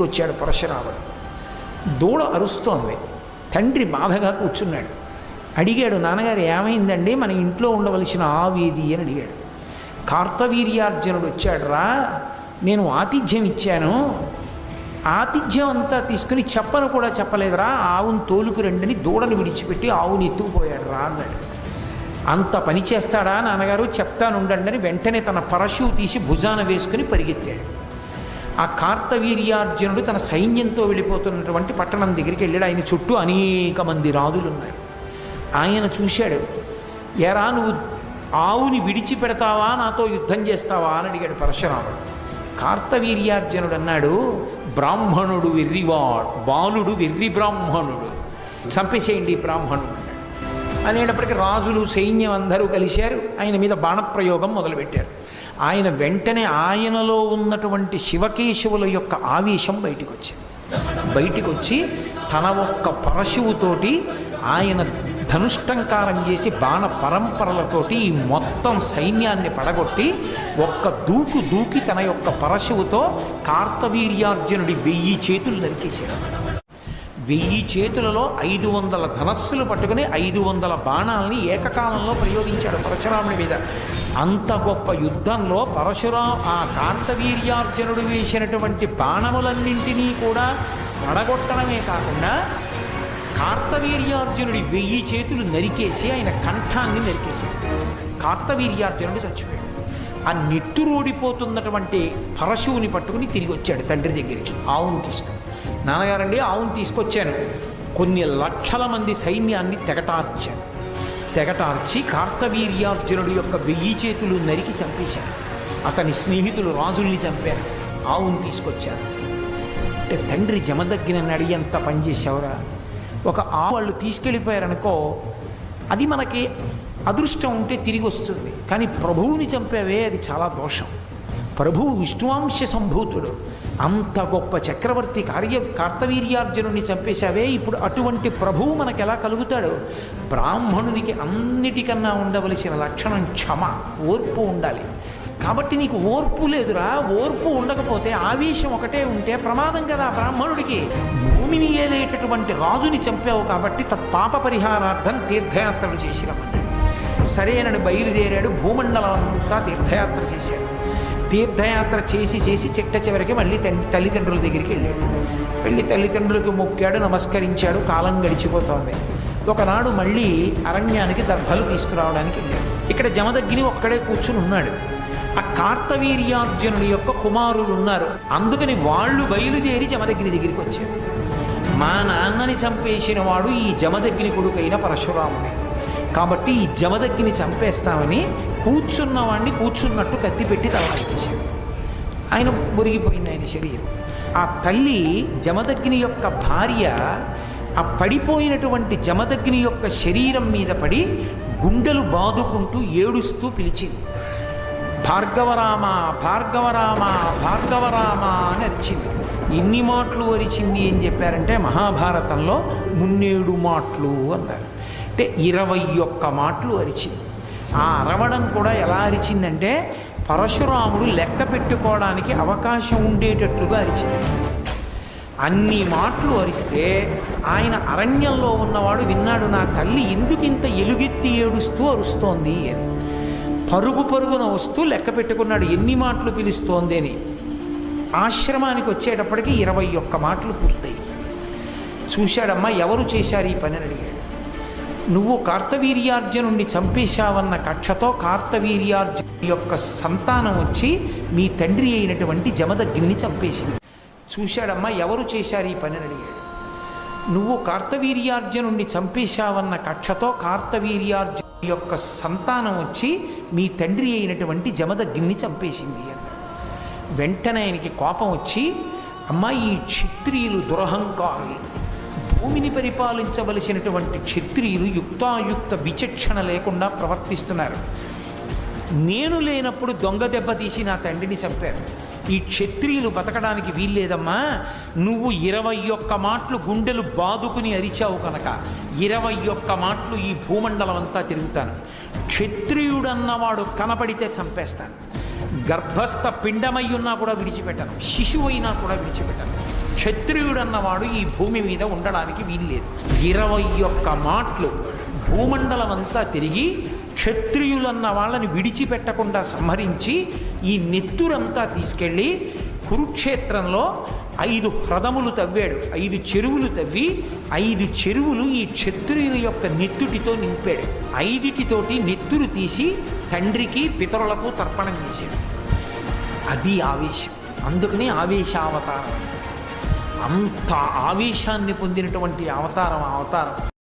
వచ్చాడు పరశురాముడు. దూడ అరుస్తోంది. తండ్రి బాధగా కూర్చున్నాడు. అడిగాడు నాన్నగారు ఏమైందండి? మన ఇంట్లో ఉండవలసిన ఆవేది అని అడిగాడు. కార్తవీర్యార్జునుడు వచ్చాడురా. నేను ఆతిథ్యం ఇచ్చాను. ఆతిథ్యం అంతా తీసుకుని చెప్పను కూడా చెప్పలేదురా. ఆవును తోలుకు రండని దూడను విడిచిపెట్టి ఆవుని ఎత్తుకుపోయాడు రా అన్నాడు. అంత పని చేస్తాడా నాన్నగారు? చెప్తానుండండి అని వెంటనే తన పరశువు తీసి భుజాన వేసుకుని పరిగెత్తాడు. ఆ కార్తవీర్యార్జునుడు తన సైన్యంతో వెళ్ళిపోతున్నటువంటి పట్టణం దగ్గరికి వెళ్ళాడు. ఆయన చుట్టూ అనేక మంది రాజులు ఉన్నారు ఆయన చూశాడు ఎరా నువ్వు ఆవుని విడిచిపెడతావా? నాతో యుద్ధం చేస్తావా? అని అడిగాడు పరశురాముడు. కార్తవీర్యార్జునుడు అన్నాడు బ్రాహ్మణుడు వెర్రివాడు బాలుడు వెర్రి బ్రాహ్మణుడు. చంపేసేయండి బ్రాహ్మణుడు అనేటప్పటికీ రాజులు సైన్యం అందరూ కలిశారు. ఆయన మీద బాణప్రయోగం మొదలుపెట్టారు. ఆయన వెంటనే ఆయనలో ఉన్నటువంటి శివకేశవుల యొక్క ఆవేశం బయటికి వచ్చింది బయటికి వచ్చి తన ఒక్క పరశువుతోటి ఆయన ధనుష్టంకారం చేసి బాణ పరంపరలతోటి ఈ మొత్తం సైన్యాన్ని పడగొట్టి ఒక్క దూకు దూకి తన యొక్క పరశువుతో కార్తవీర్యార్జునుడి వెయ్యి చేతులు నరికేశాడు. వెయ్యి చేతులలో ఐదు వందల ధనస్సులు పట్టుకుని ఐదు వందల బాణాలని ఏకకాలంలో ప్రయోగించాడు పరశురాముడి మీద. అంత గొప్ప యుద్ధంలో పరశురా ఆ కాంతవీర్యార్జునుడు వేసినటువంటి బాణములన్నింటినీ కూడా పడగొట్టడమే కాకుండా కార్తవీర్యార్జునుడి వెయ్యి చేతులు నరికేసి ఆయన కంఠాన్ని నరికేశాడు. కార్తవీర్యార్జునుడు చచ్చిపోయాడు. ఆ నెత్తురోడిపోతున్నటువంటి పరశువుని పట్టుకుని తిరిగి వచ్చాడు తండ్రి దగ్గరికి. ఆవును తీసుకుని. నాన్నగారండి ఆవును తీసుకొచ్చాను. కొన్ని లక్షల మంది సైన్యాన్ని తెగటార్చాను. తెగటార్చి కార్తవీర్యార్జునుడు యొక్క వెయ్యి చేతులు నరికి చంపేశారు అతని స్నేహితులు రాజుల్ని చంపారు. ఆవును తీసుకొచ్చారు. అంటే తండ్రి జమదగ్గినని ఎంత పనిచేసేవరా ఒక ఆవు వాళ్ళు తీసుకెళ్ళిపోయారనుకో అది మనకి అదృష్టం ఉంటే తిరిగి వస్తుంది. కానీ ప్రభువుని చంపేవే అది చాలా దోషం. ప్రభువు విష్ణువాంశ సంభూతుడు. అంత గొప్ప చక్రవర్తి కార్య కార్తవీర్యార్జునుని చంపేశావే. ఇప్పుడు అటువంటి ప్రభువు మనకు ఎలా కలుగుతాడు? బ్రాహ్మణునికి అన్నిటికన్నా ఉండవలసిన లక్షణం క్షమ ఓర్పు ఉండాలి. కాబట్టి నీకు ఓర్పు లేదురా. ఓర్పు ఉండకపోతే ఆవేశం ఒకటే ఉంటే ప్రమాదం కదా బ్రాహ్మణుడికి. భూమిని ఏలేటటువంటి రాజుని చంపావు కాబట్టి తత్పాప పరిహారార్థం తీర్థయాత్రలు చేసినామని సరేనని బయలుదేరాడు భూమండలం అంతా తీర్థయాత్ర చేశాడు. తీర్థయాత్ర చేసి చేసి చిట్ట చివరికి మళ్ళీ తండ్రి తల్లిదండ్రుల దగ్గరికి వెళ్ళాడు. వెళ్ళి తల్లిదండ్రులకు మొక్కాడు నమస్కరించాడు కాలం గడిచిపోతోంది. ఒకనాడు మళ్ళీ అరణ్యానికి దర్భలు తీసుకురావడానికి వెళ్ళాడు. ఇక్కడ జమదగ్గిని ఒక్కడే కూర్చుని ఉన్నాడు. ఆ కార్తవీర్యార్జునుడి యొక్క కుమారులు ఉన్నారు. అందుకని వాళ్ళు బయలుదేరి జమదగ్గిని దగ్గరికి వచ్చారు. మా నాన్నని చంపేసిన వాడు ఈ జమదగ్గిని కొడుకైన పరశురాముడే. కాబట్టి ఈ జమదగ్గిని చంపేస్తామని కూర్చున్నవాడిని కూర్చున్నట్టు కత్తి పెట్టి తలనరికేశాడు ఆయన మురిగిపోయింది ఆయన శరీరం. ఆ తల్లి జమదగ్ని యొక్క భార్య ఆ పడిపోయినటువంటి జమదగ్ని యొక్క శరీరం మీద పడి గుండెలు బాదుకుంటూ ఏడుస్తూ పిలిచింది. భార్గవరామ భార్గవరామ భార్గవరామ అని అరిచింది. ఎన్ని మాటలు అరిచింది అని చెప్పారంటే మహాభారతంలో మున్నేడు మాటలు అన్నారు. అంటే ఇరవై ఒక్క మాటలు అరిచింది. ఆ అరవడం కూడా ఎలా అరిచిందంటే పరశురాముడు లెక్క పెట్టుకోవడానికి అవకాశం ఉండేటట్లుగా అరిచింది. అన్ని మాటలు అరిస్తే ఆయన అరణ్యంలో ఉన్నవాడు విన్నాడు నా తల్లి ఎందుకు ఇంత ఎలుగెత్తి ఏడుస్తూ అరుస్తోంది అని. పరుగు పరుగున వస్తూ లెక్క పెట్టుకున్నాడు ఎన్ని మాటలు పిలుస్తోంది అని. ఆశ్రమానికి వచ్చేటప్పటికి ఇరవై ఒక్క మాటలు పూర్తయి చూశాడమ్మా ఎవరు చేశారు ఈ పని అడిగాడు. నువ్వు కార్తవీర్యార్జునుణ్ణి చంపేశావన్న కక్షతో కార్తవీర్యార్జును యొక్క సంతానం వచ్చి మీ తండ్రి అయినటువంటి జమదగ్ని చంపేసింది. చూశాడమ్మా ఎవరు చేశారు ఈ పనిని అడిగాడు. నువ్వు కార్తవీర్యార్జునుణ్ణి చంపేశావన్న కక్షతో కార్తవీర్యార్జును యొక్క సంతానం వచ్చి మీ తండ్రి అయినటువంటి జమదగ్ని చంపేసింది అన్నాడు. వెంటనే ఆయనకి కోపం వచ్చి అమ్మా ఈ క్షత్రియులు దురహంకారులు. భూమిని పరిపాలించవలసినటువంటి క్షత్రియులు యుక్తాయుక్త విచక్షణ లేకుండా ప్రవర్తిస్తున్నారు. నేను లేనప్పుడు దొంగ దెబ్బ తీసి నా తండ్రిని చంపారు. ఈ క్షత్రియులు బతకడానికి వీల్లేదమ్మా. నువ్వు ఇరవై ఒక్క మాటలు గుండెలు బాదుకుని అరిచావు కనుక ఇరవై ఒక్క మాటలు ఈ భూమండలం అంతా తిరుగుతాను. క్షత్రియుడన్నవాడు కనపడితే చంపేస్తాను. గర్భస్థ పిండమై ఉన్నా కూడా విడిచిపెట్టను. శిశువు అయినా కూడా విడిచిపెట్టను. క్షత్రియుడు అన్నవాడు ఈ భూమి మీద ఉండడానికి వీల్లేదు. ఇరవై ఒక్క మాటలు భూమండలం అంతా తిరిగి క్షత్రియులన్న వాళ్ళని విడిచిపెట్టకుండా సంహరించి ఈ నెత్తురంతా తీసుకెళ్ళి కురుక్షేత్రంలో ఐదు హ్రదములు తవ్వాడు. ఐదు చెరువులు తవ్వి ఐదు చెరువులు ఈ క్షత్రియుల యొక్క నెత్తుటితో నింపాడు. ఐదిటితోటి నెత్తురు తీసి తండ్రికి పితరులకు తర్పణం చేశాడు. అది ఆవేశం. అందుకని ఆవేశావతారం. అంత ఆవేశాన్ని పొందినటువంటి అవతారం ఆ అవతారం.